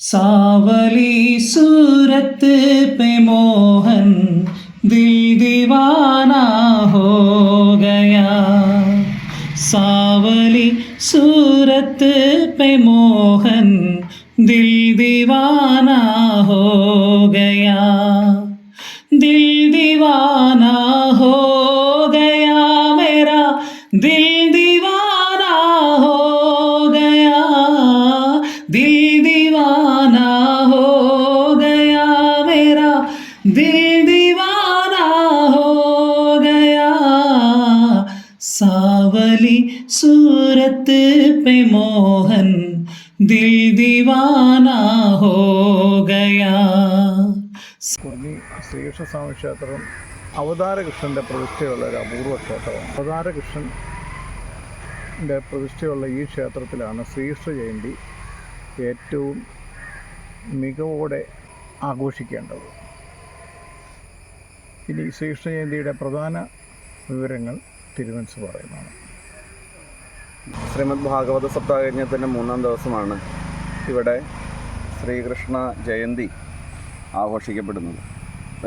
सावली सूरत पे मोहन दिल दीवाना हो गया सावली सूरत पे मोहन दिल दीवाना हो गया दिल दीवाना हो गया मेरा दिल ദീവാനാ ഹോ ഗയാ കുർണി ശ്രീകൃഷ്ണസ്വാമി ക്ഷേത്രം അവതാരകൃഷ്ണന്റെ പ്രതിഷ്ഠയുള്ള ഒരു അപൂർവ ക്ഷേത്രമാണ്. അവതാരകൃഷ്ണന്റെ പ്രതിഷ്ഠയുള്ള ഈ ക്ഷേത്രത്തിലാണ് ശ്രീകൃഷ്ണ ജയന്തി ഏറ്റവും മികവോടെ ആഘോഷിക്കേണ്ടത്. ഇനി ശ്രീകൃഷ്ണ ജയന്തിയുടെ പ്രധാന വിവരങ്ങൾ തിരുവനന്തപുരം പറയുന്നതാണ്. ശ്രീമദ് ഭാഗവത സപ്താഹ സപ്താഹയജ്ഞത്തിന്റെ മൂന്നാം ദിവസമാണ് ഇവിടെ ശ്രീകൃഷ്ണ ജയന്തി ആഘോഷിക്കപ്പെടുന്നത്.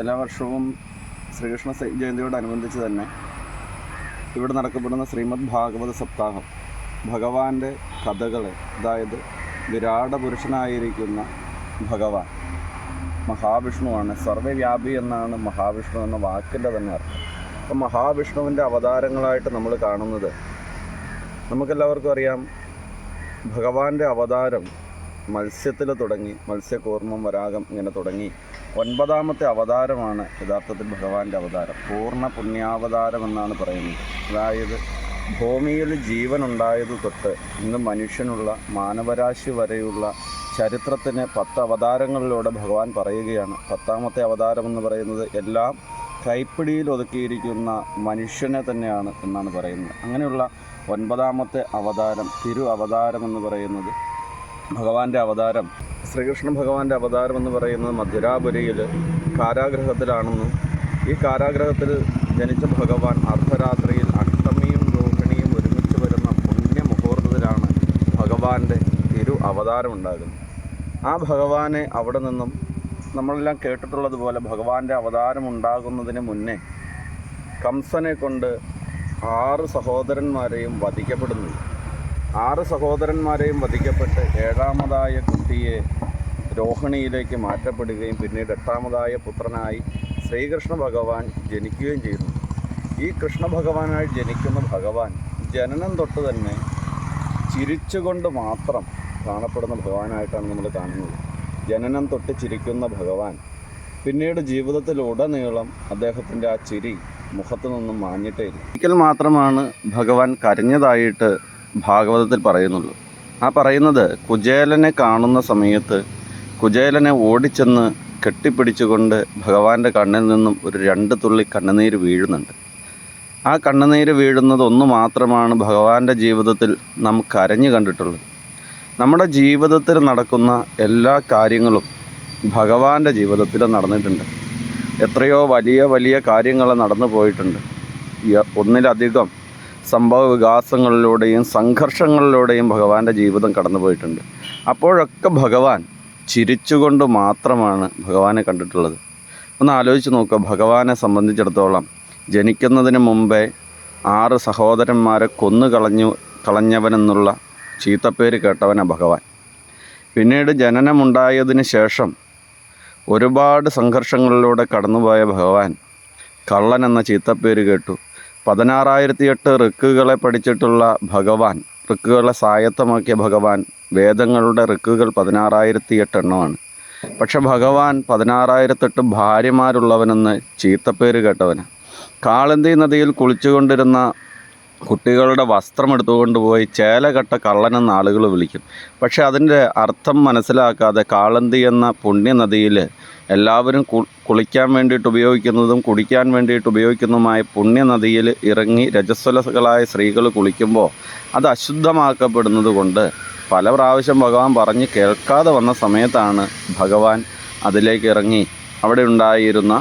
എല്ലാ വർഷവും ശ്രീകൃഷ്ണ ജയന്തിയോടനുബന്ധിച്ച് തന്നെ ഇവിടെ നടക്കപ്പെടുന്ന ശ്രീമദ് ഭാഗവത സപ്താഹം. ഭഗവാന്റെ കഥകളെ അതായത് വിരാട പുരുഷനായിരിക്കുന്ന ഭഗവാൻ മഹാവിഷ്ണുവാണ്. സർവവ്യാപി എന്നാണ് മഹാവിഷ്ണു എന്ന വാക്കിന്റെ തന്നെ അർത്ഥം. അപ്പം മഹാവിഷ്ണുവിന്റെ അവതാരങ്ങളായിട്ട് നമ്മൾ കാണുന്നത് നമുക്കെല്ലാവർക്കും അറിയാം ഭഗവാന്റെ അവതാരം മത്സ്യത്തിൽ തുടങ്ങി മത്സ്യകൂർമ്മം വരാഗം ഇങ്ങനെ തുടങ്ങി. ഒൻപതാമത്തെ അവതാരമാണ് യഥാർത്ഥത്തിൽ ഭഗവാന്റെ അവതാരം. പൂർണ പുണ്യാവതാരം എന്നാണ് പറയുന്നത്. അതായത് ഭൂമിയിൽ ജീവൻ ഉണ്ടായത് തൊട്ട് ഇന്ന് മനുഷ്യനുള്ള മാനവരാശി വരെയുള്ള ചരിത്രത്തിന് പത്ത് അവതാരങ്ങളിലൂടെ ഭഗവാൻ പറയുകയാണ്. പത്താമത്തെ അവതാരം എന്ന് പറയുന്നത് എല്ലാം കൈപ്പിടിയിൽ ഒതുക്കിയിരിക്കുന്ന മനുഷ്യനെ തന്നെയാണ് എന്നാണ് പറയുന്നത്. അങ്ങനെയുള്ള ഒൻപതാമത്തെ അവതാരം തിരു അവതാരം എന്ന് പറയുന്നത് ഭഗവാന്റെ അവതാരം ശ്രീകൃഷ്ണ ഭഗവാന്റെ അവതാരം എന്ന് പറയുന്നത് മധുരാപുരിയിൽ കാരാഗ്രഹത്തിലാണെന്നും ഈ കാരാഗ്രഹത്തിൽ ജനിച്ച ഭഗവാൻ അർദ്ധരാത്രിയിൽ അഷ്ടമിയും രോഹിണിയും ഒരുമിച്ച് വരുന്ന പുണ്യ മുഹൂർത്തത്തിലാണ് ഭഗവാന്റെ തിരു അവതാരം ഉണ്ടാകുന്നത്. ആ ഭഗവാനെ അവിടെ നിന്നും നമ്മളെല്ലാം കേട്ടിട്ടുള്ളതുപോലെ ഭഗവാന്റെ അവതാരം ഉണ്ടാകുന്നതിന് മുന്നേ കംസനെ കൊണ്ട് ആറ് സഹോദരന്മാരെയും വധിക്കപ്പെടുന്നു. ആറ് സഹോദരന്മാരെയും വധിക്കപ്പെട്ട് ഏഴാമതായ കുട്ടിയെ രോഹിണിയിലേക്ക് മാറ്റപ്പെടുകയും പിന്നീട് എട്ടാമതായ പുത്രനായി ശ്രീകൃഷ്ണ ഭഗവാൻ ജനിക്കുകയും ചെയ്യുന്നു ഈ കൃഷ്ണ ഭഗവാനായി ജനിക്കുന്ന ഭഗവാൻ ജനനം തൊട്ട് തന്നെ ചിരിച്ചുകൊണ്ട് മാത്രം കാണപ്പെടുന്ന ഭഗവാനായിട്ടാണ് നമ്മൾ കാണുന്നത്. ജനനം തൊട്ട് ചിരിക്കുന്ന ഭഗവാൻ. പിന്നീട് ജീവിതത്തിലുടനീളം അദ്ദേഹത്തിന്റെ ആ ചിരി മുഖത്തു നിന്നും മാഞ്ഞിട്ടേ. ഒരിക്കൽ മാത്രമാണ് ഭഗവാൻ കരഞ്ഞതായിട്ട് ഭാഗവതത്തിൽ പറയുന്നുള്ളൂ. ആ പറയുന്നത് കുചേലനെ കാണുന്ന സമയത്ത് കുചേലനെ ഓടിച്ചെന്ന് കെട്ടിപ്പിടിച്ചുകൊണ്ട് ഭഗവാന്റെ കണ്ണിൽ നിന്നും ഒരു രണ്ട് തുള്ളി കണ്ണുനീര് വീഴുന്നുണ്ട്. ആ കണ്ണുനീര് വീഴുന്നത് ഒന്ന് മാത്രമാണ് ഭഗവാന്റെ ജീവിതത്തിൽ നാം കരഞ്ഞു കണ്ടിട്ടുള്ളത്. നമ്മുടെ ജീവിതത്തിൽ നടക്കുന്ന എല്ലാ കാര്യങ്ങളും ഭഗവാന്റെ ജീവിതത്തിൽ നടന്നിട്ടുണ്ട്. എത്രയോ വലിയ വലിയ കാര്യങ്ങൾ നടന്നു പോയിട്ടുണ്ട്. ഒന്നിലധികം സംഭവ വികാസങ്ങളിലൂടെയും സംഘർഷങ്ങളിലൂടെയും ഭഗവാന്റെ ജീവിതം കടന്നു പോയിട്ടുണ്ട് അപ്പോഴൊക്കെ ഭഗവാൻ ചിരിച്ചുകൊണ്ട് മാത്രമാണ് ഭഗവാനെ കണ്ടിട്ടുള്ളത്. ഒന്ന് ആലോചിച്ച് നോക്കുക. ഭഗവാനെ സംബന്ധിച്ചിടത്തോളം ജനിക്കുന്നതിന് മുമ്പേ ആറ് സഹോദരന്മാരെ കൊന്നു കളഞ്ഞു കളഞ്ഞവനെന്നുള്ള ചീത്തപ്പേര് കേട്ടവനാണ് ഭഗവാൻ. പിന്നീട് ജനനമുണ്ടായതിന് ശേഷം ഒരുപാട് സംഘർഷങ്ങളിലൂടെ കടന്നുപോയ ഭഗവാൻ കള്ളൻ എന്ന ചീത്തപ്പേര് കേട്ടു. പതിനാറായിരത്തി എട്ട് ഋക്കുകളെ പഠിച്ചിട്ടുള്ള ഭഗവാൻ ഋക്കുകളെ സായത്തമാക്കിയ ഭഗവാൻ വേദങ്ങളുടെ ഋക്കുകൾ പതിനാറായിരത്തി എട്ട് എണ്ണമാണ്. പക്ഷെ ഭഗവാൻ പതിനാറായിരത്തെട്ട് ഭാര്യമാരുള്ളവനെന്ന് ചീത്തപ്പേര് കേട്ടവന്. കാളന്തി നദിയിൽ കുളിച്ചുകൊണ്ടിരുന്ന കുട്ടികളുടെ വസ്ത്രം എടുത്തുകൊണ്ട് പോയി ചേലകെട്ട കള്ളനെന്ന് ആളുകൾ വിളിക്കും. പക്ഷേ അതിന്റെ അർത്ഥം മനസ്സിലാക്കാതെ കാളന്തി എന്ന പുണ്യനദിയിൽ എല്ലാവരും കുളിക്കാൻ വേണ്ടിയിട്ട് ഉപയോഗിക്കുന്നതും കുടിക്കാൻ വേണ്ടിയിട്ട് ഉപയോഗിക്കുന്നതുമായ പുണ്യനദിയിൽ ഇറങ്ങി രജസ്വലകളായ സ്ത്രീകൾ കുളിക്കുമ്പോൾ അത് അശുദ്ധമാക്കപ്പെടുന്നത് കൊണ്ട് പല പ്രാവശ്യം ഭഗവാൻ പറഞ്ഞ് കേൾക്കാതെ വന്ന സമയത്താണ് ഭഗവാൻ അതിലേക്ക് ഇറങ്ങി. അവിടെ ഉണ്ടായിരുന്ന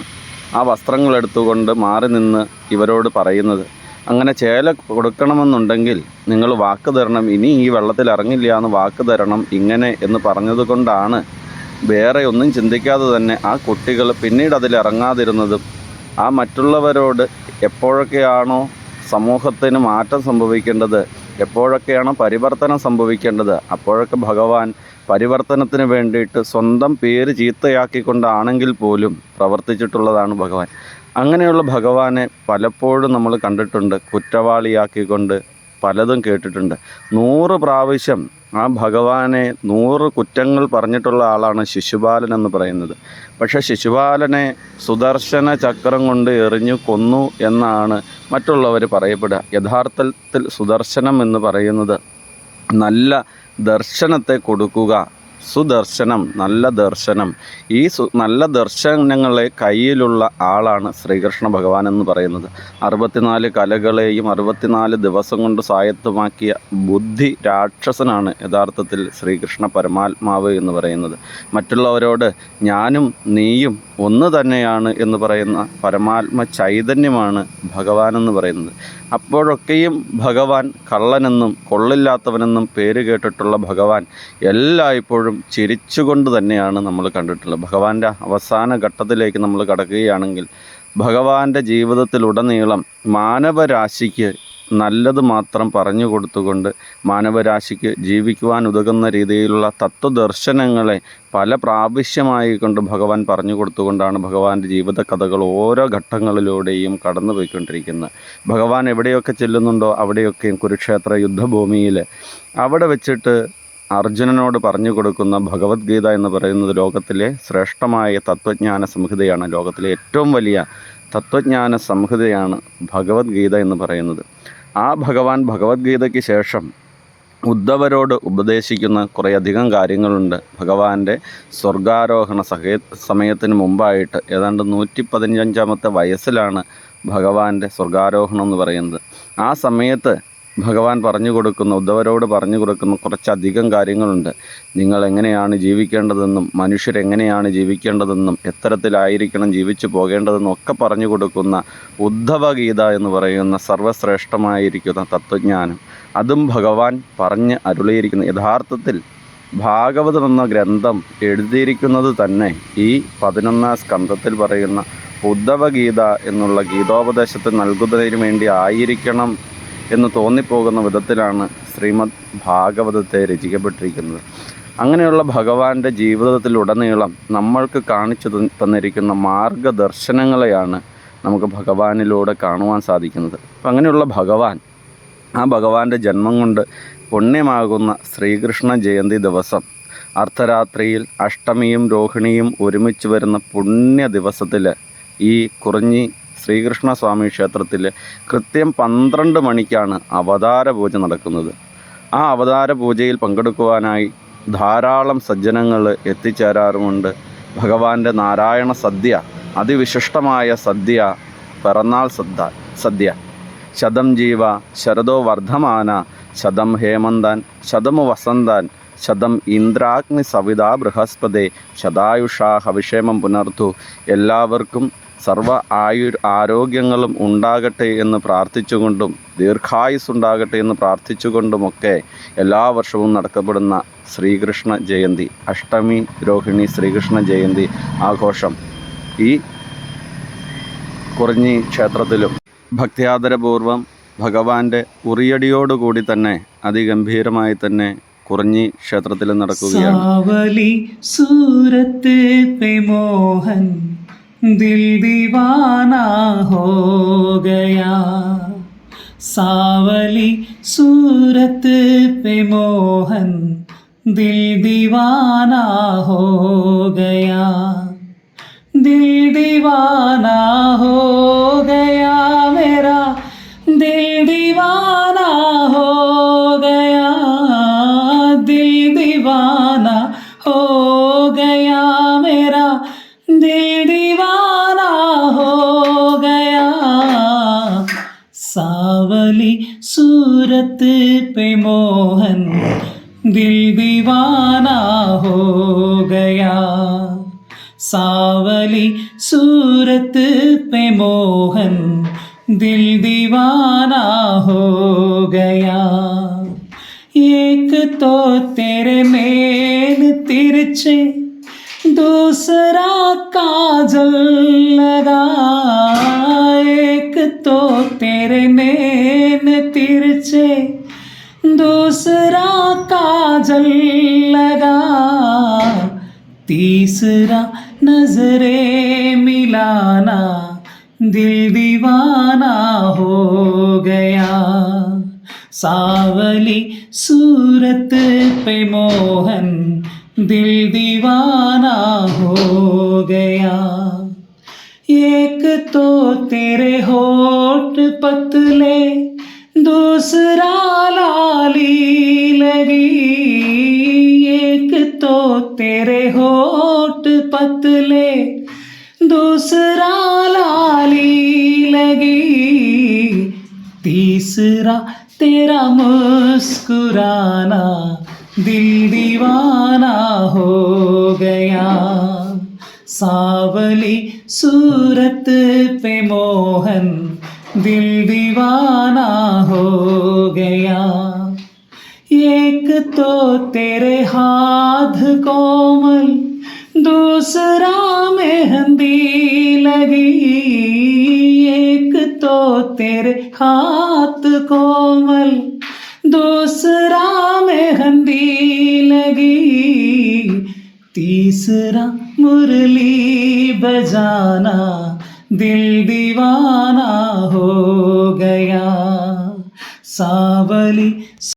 ആ വസ്ത്രങ്ങൾ എടുത്തുകൊണ്ട് മാറി നിന്ന് ഇവരോട് പറയുന്നത് അങ്ങനെ ചേല കൊടുക്കണമെന്നുണ്ടെങ്കിൽ നിങ്ങൾ വാക്ക് തരണം. ഇനി ഈ വെള്ളത്തിൽ ഇറങ്ങില്ല എന്ന് വാക്ക് തരണം ഇങ്ങനെ എന്ന് പറഞ്ഞതുകൊണ്ടാണ് വേറെ ഒന്നും ചിന്തിക്കാതെ തന്നെ ആ കുട്ടികൾ പിന്നീട് അതിൽ ഇറങ്ങാതിരുന്നതും ആ മറ്റുള്ളവരോട് എപ്പോഴൊക്കെയാണോ സമൂഹത്തിന് മാറ്റം സംഭവിക്കേണ്ടത് എപ്പോഴൊക്കെയാണോ പരിവർത്തനം സംഭവിക്കേണ്ടത് അപ്പോഴൊക്കെ ഭഗവാൻ പരിവർത്തനത്തിന് വേണ്ടിയിട്ട് സ്വന്തം പേര് ചീത്തയാക്കിക്കൊണ്ടാണെങ്കിൽ പോലും പ്രവർത്തിച്ചിട്ടുള്ളതാണ് ഭഗവാൻ. അങ്ങനെയുള്ള ഭഗവാനെ പലപ്പോഴും നമ്മൾ കണ്ടിട്ടുണ്ട് കുറ്റവാളിയാക്കിക്കൊണ്ട് പലതും കേട്ടിട്ടുണ്ട്. നൂറ് പ്രാവശ്യം ആ ഭഗവാനെ നൂറ് കുറ്റങ്ങൾ പറഞ്ഞിട്ടുള്ള ആളാണ് ശിശുപാലൻ എന്ന് പറയുന്നത്. പക്ഷേ ശിശുപാലനെ സുദർശന ചക്രം കൊണ്ട് എറിഞ്ഞു കൊന്നു എന്നാണ് മറ്റുള്ളവർ പറയപ്പെടുക. യഥാർത്ഥത്തിൽ സുദർശനം എന്ന് പറയുന്നത് നല്ല ദർശനത്തെ കൊടുക്കുക. സുദർശനം നല്ല ദർശനം. ഈ സു നല്ല ദർശനങ്ങളെ കയ്യിലുള്ള ആളാണ് ശ്രീകൃഷ്ണ ഭഗവാൻ എന്ന് പറയുന്നത്. അറുപത്തിനാല് കലകളെയും അറുപത്തിനാല് ദിവസം കൊണ്ട് സ്വായത്തമാക്കിയ ബുദ്ധി രാക്ഷസനാണ് യഥാർത്ഥത്തിൽ ശ്രീകൃഷ്ണ പരമാത്മാവ് എന്ന് പറയുന്നത്. മറ്റുള്ളവരോട് ഞാനും നീയും ഒന്ന് തന്നെയാണ് എന്ന് പറയുന്ന പരമാത്മ ചൈതന്യമാണ് ഭഗവാൻ എന്ന് പറയുന്നത്. അപ്പോഴൊക്കെയും ഭഗവാൻ കള്ളനെന്നും കൊള്ളില്ലാത്തവനെന്നും പേര് കേട്ടിട്ടുള്ള ഭഗവാൻ എല്ലായ്പ്പോഴും ചിരിച്ചുകൊണ്ട് തന്നെയാണ് നമ്മൾ കണ്ടിട്ടുള്ളത്. ഭഗവാന്റെ അവസാന ഘട്ടത്തിലേക്ക് നമ്മൾ കടക്കുകയാണെങ്കിൽ ഭഗവാന്റെ ജീവിതത്തിലുടനീളം മാനവരാശിക്ക് നല്ലത് മാത്രം പറഞ്ഞു കൊടുത്തുകൊണ്ട് മാനവരാശിക്ക് ജീവിക്കുവാൻ ഉതകുന്ന രീതിയിലുള്ള തത്വദർശനങ്ങളെ പല പ്രാവശ്യമായി കൊണ്ട് ഭഗവാൻ പറഞ്ഞു കൊടുത്തുകൊണ്ടാണ് ഭഗവാന്റെ ജീവിത കഥകൾ ഓരോ ഘട്ടങ്ങളിലൂടെയും കടന്നു പോയിക്കൊണ്ടിരിക്കുന്നത്. ഭഗവാൻ എവിടെയൊക്കെ ചെല്ലുന്നുണ്ടോ അവിടെയൊക്കെയും കുരുക്ഷേത്ര യുദ്ധഭൂമിയിൽ അവിടെ വെച്ചിട്ട് അർജുനനോട് പറഞ്ഞു കൊടുക്കുന്ന ഭഗവത്ഗീത എന്ന് പറയുന്നത് ലോകത്തിലെ ശ്രേഷ്ഠമായ തത്വജ്ഞാന സംഹിതയാണ്. ലോകത്തിലെ ഏറ്റവും വലിയ തത്വജ്ഞാന സംഹിതയാണ് ഭഗവത്ഗീത എന്ന് പറയുന്നത്. ആ ഭഗവാൻ ഭഗവത്ഗീതയ്ക്ക് ശേഷം ഉദ്ധവരോട് ഉപദേശിക്കുന്ന കുറേയധികം കാര്യങ്ങളുണ്ട്. ഭഗവാന്റെ സ്വർഗാരോഹണ സഹേ സമയത്തിന് മുമ്പായിട്ട് ഏതാണ്ട് നൂറ്റി പതിനഞ്ചാമത്തെ വയസ്സിലാണ് ഭഗവാന്റെ സ്വർഗാരോഹണം എന്ന് പറയുന്നത്. ആ സമയത്ത് ഭഗവാൻ പറഞ്ഞു കൊടുക്കുന്ന ഉദ്ധവരോട് പറഞ്ഞു കൊടുക്കുന്ന കുറച്ചധികം കാര്യങ്ങളുണ്ട്. നിങ്ങൾ എങ്ങനെയാണ് ജീവിക്കേണ്ടതെന്നും മനുഷ്യരെങ്ങനെയാണ് ജീവിക്കേണ്ടതെന്നും എത്തരത്തിലായിരിക്കണം ജീവിച്ചു പോകേണ്ടതെന്നും ഒക്കെ പറഞ്ഞു കൊടുക്കുന്ന ഉദ്ധവഗീത എന്ന് പറയുന്ന സർവശ്രേഷ്ഠമായിരിക്കുന്ന തത്വജ്ഞാനം. അതും ഭഗവാൻ പറഞ്ഞ് അരുളിയിരിക്കുന്നു. യഥാർത്ഥത്തിൽ ഭാഗവതം എന്ന ഗ്രന്ഥം എഴുതിയിരിക്കുന്നത് തന്നെ ഈ പതിനൊന്നാം സ്കന്ധത്തിൽ പറയുന്ന ഉദ്ധവഗീത എന്നുള്ള ഗീതോപദേശത്തെ നൽകുന്നതിന് വേണ്ടി ആയിരിക്കണം എന്ന് തോന്നിപ്പോകുന്ന വിധത്തിലാണ് ശ്രീമദ് ഭാഗവതത്തെ രചിക്കപ്പെട്ടിരിക്കുന്നത്. അങ്ങനെയുള്ള ഭഗവാന്റെ ജീവിതത്തിലുടനീളം നമ്മൾക്ക് കാണിച്ചു തന്നിരിക്കുന്ന മാർഗദർശനങ്ങളെയാണ് നമുക്ക് ഭഗവാനിലൂടെ കാണുവാൻ സാധിക്കുന്നത്. അപ്പം അങ്ങനെയുള്ള ഭഗവാൻ ആ ഭഗവാന്റെ ജന്മം കൊണ്ട് പുണ്യമാകുന്ന ശ്രീകൃഷ്ണ ജയന്തി ദിവസം അർദ്ധരാത്രിയിൽ അഷ്ടമിയും രോഹിണിയും ഒരുമിച്ച് വരുന്ന പുണ്യ ദിവസത്തിൽ ഈ കുറിഞ്ഞി ശ്രീകൃഷ്ണ സ്വാമി ക്ഷേത്രത്തിൽ കൃത്യം പന്ത്രണ്ട് മണിക്കാണ് അവതാര പൂജ നടക്കുന്നത്. ആ അവതാര പൂജയിൽ പങ്കെടുക്കുവാനായി ധാരാളം സജ്ജനങ്ങൾ എത്തിച്ചേരാറുമുണ്ട്. ഭഗവാന്റെ നാരായണ സദ്യ അതിവിശിഷ്ടമായ സദ്യ പിറന്നാൾ സദ്യ സദ്യ. ശതം ജീവ ശരദോ വർദ്ധമാന ശതം ഹേമന്താൻ ശതമു വസന്താൻ ശതം ഇന്ദ്രാഗ്നി സവിതാ ബൃഹസ്പതി ശതായുഷാ ഹവിഷേമം പുനർത്തു. എല്ലാവർക്കും സർവ ആയു ആരോഗ്യങ്ങളും ഉണ്ടാകട്ടെ എന്ന് പ്രാർത്ഥിച്ചുകൊണ്ടും ദീർഘായുസ് ഉണ്ടാകട്ടെ എന്ന് പ്രാർത്ഥിച്ചുകൊണ്ടുമൊക്കെ എല്ലാ വർഷവും നടക്കപ്പെടുന്ന ശ്രീകൃഷ്ണ ജയന്തി അഷ്ടമി രോഹിണി ശ്രീകൃഷ്ണ ജയന്തി ആഘോഷം ഈ കുറഞ്ഞി ക്ഷേത്രത്തിലും ഭക്തിയാദരപൂർവം ഭഗവാന്റെ ഉറിയടിയോടുകൂടി തന്നെ അതിഗംഭീരമായി തന്നെ കുറഞ്ഞി ക്ഷേത്രത്തിൽ നടക്കുകയാണ്. दिल दीवाना हो गया। सावली सूरत पे मोहन दिल दीवाना हो गया। दिल दीवाना हो पे मोहन दिल दीवाना हो गया। सावली सूरत पे मोहन दिल दीवाना हो गया। एक तो तेरे मेल तिरछे, दूसरा काजल लगा एक तो तेरे नैन तिरछे काजल लगा तीसरा नजरे मिलाना, दिल दीवाना हो गया। सावली सूरत पे मोहन, दिल दीवाना हो गया। एक तो तेरे होठ पतले, दूसरा लाली लगी। तेरे होठ पतले दूसरा लाली लगी। तीसरा तेरा मुस्कुराना दिल दीवाना हो गया। सावली सूरत पे मोहन दिल दीवाना हो तो तेरे हाथ कोमल, दूसरा मेहंदी लगी। एक तो तेरे हाथ कोमल, दूसरा मेहंदी लगी। तीसरा मुरली बजाना, दिल दीवाना हो गया। सावली